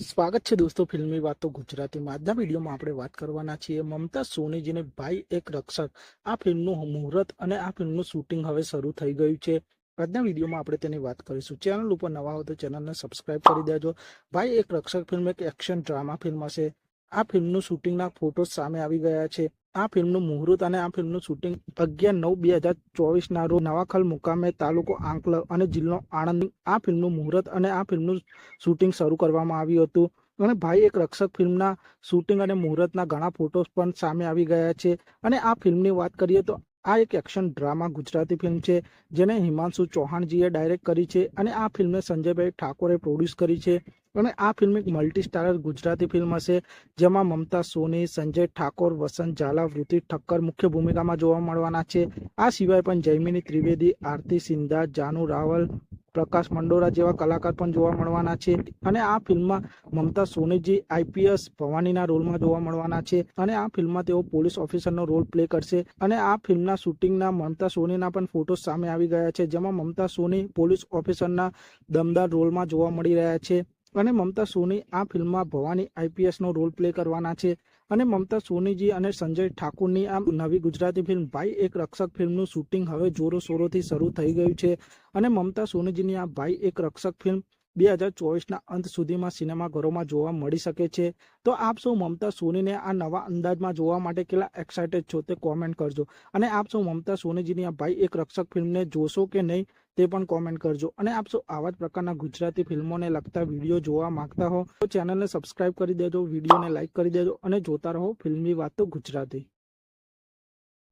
સ્વાગત છે દોસ્તો ફિલ્મી વાતો ગુજરાતીમાં આજના વિડીયોમાં આપણે વાત કરવાના છીએ મમતા સોનીજીને ભાઈ એક રક્ષક. આ ફિલ્મનું મુહૂર્ત અને આ ફિલ્મનું શૂટિંગ હવે શરૂ થઈ ગયું છે. આજના વિડીયોમાં આપણે તેની વાત કરીશું. ચેનલ ઉપર નવા હો તો ચેનલને સબસ્ક્રાઇબ કરી દેજો. ભાઈ એક રક્ષક ફિલ્મ, એક એક્શન ડ્રામા ફિલ્મ હશે. આ ફિલ્મનું શૂટિંગના ફોટોઝ સામે આવી ગયા છે. આ ફિલ્મનું મુહૂર્ત અને આ ફિલ્મનું શૂટિંગ અગિયાર નવ બે હજાર ચોવીસના રોજ નવાખલ મુકામે તાલુકો આંકલ અને જિલ્લો આણંદ આ ફિલ્મનું મુહૂર્ત અને આ ફિલ્મનું શૂટિંગ શરૂ કરવામાં આવ્યું હતું. અને ભાઈ, એક રક્ષક ફિલ્મના શૂટિંગ અને મુહૂર્તના ઘણા ફોટોસ પણ સામે આવી ગયા છે. અને આ ફિલ્મની વાત કરીએ તો આ એક એક્શન ડ્રામા ગુજરાતી ફિલ્મ છે, જેને હિમાંશુ ચૌહાણજીએ ડાયરેક્ટ કરી છે અને આ ફિલ્મને સંજયભાઈ ઠાકોરે પ્રોડ્યુસ કરી છે. અને આ ફિલ્મ એક મલ્ટી સ્ટારર ગુજરાતી ફિલ્મ હશે, જેમાં મમતા સોની, સંજય ઠાકોર, વસંત ઝાલા વૃત્તિ ઠક્કર મુખ્ય ભૂમિકામાં જોવા મળવાના છે. આ સિવાય પણ જયમિની ત્રિવેદી, આરતી સિંધા, જાનુ રાવલ, પ્રકાશ મંડોરા જેવા કલાકાર પણ જોવા મળવાના છે. અને આ ફિલ્મમાં મમતા સોનીજી, આઈપીએસ ભવાનીના રોલમાં જોવા મળવાના છે. અને આ ફિલ્મમાં તેઓ પોલીસ ઓફિસરનો રોલ પ્લે કરશે. અને આ ફિલ્મના શૂટિંગના મમતા સોનીના પણ ફોટો સામે આવી ગયા છે, જેમાં મમતા સોની પોલીસ ઓફિસરના દમદાર રોલમાં જોવા મળી રહ્યા છે. અને મમતા સોની આ ફિલ્મમાં ભવાની આઈપીએસનો રોલ પ્લે કરવાના છે. અને મમતા સોનીજી અને સંજય ઠાકુરની આ નવી ગુજરાતી ફિલ્મ ભાઈ એક રક્ષક ફિલ્મનું શૂટિંગ હવે જોરો શોરોથી શરૂ થઈ ગયું છે. અને મમતા સોનીજીની આ ભાઈ એક રક્ષક ફિલ્મ બે હજાર ચોવીસના અંત સુધીમાં સિનેમાઘરોમાં જોવા મળી શકે છે. તો આપ સૌ મમતા સોનીને આ નવા અંદાજમાં જોવા માટે કેટલા એક્સાઇટેડ છો તે કોમેન્ટ કરજો. અને આપ સૌ મમતા સોનીજીની આ ભાઈ એક રક્ષક ફિલ્મને જોશો કે નહીં તે પણ કોમેન્ટ કરજો. અને આપ સૌ આવા જ પ્રકારના ગુજરાતી ફિલ્મોને લગતા વીડિયો જોવા માંગતા હો તો ચેનલને સબસ્ક્રાઇબ કરી દેજો, વિડીયોને લાઇક કરી દેજો અને જોતા રહો ફિલ્મની વાત તો ગુજરાતી.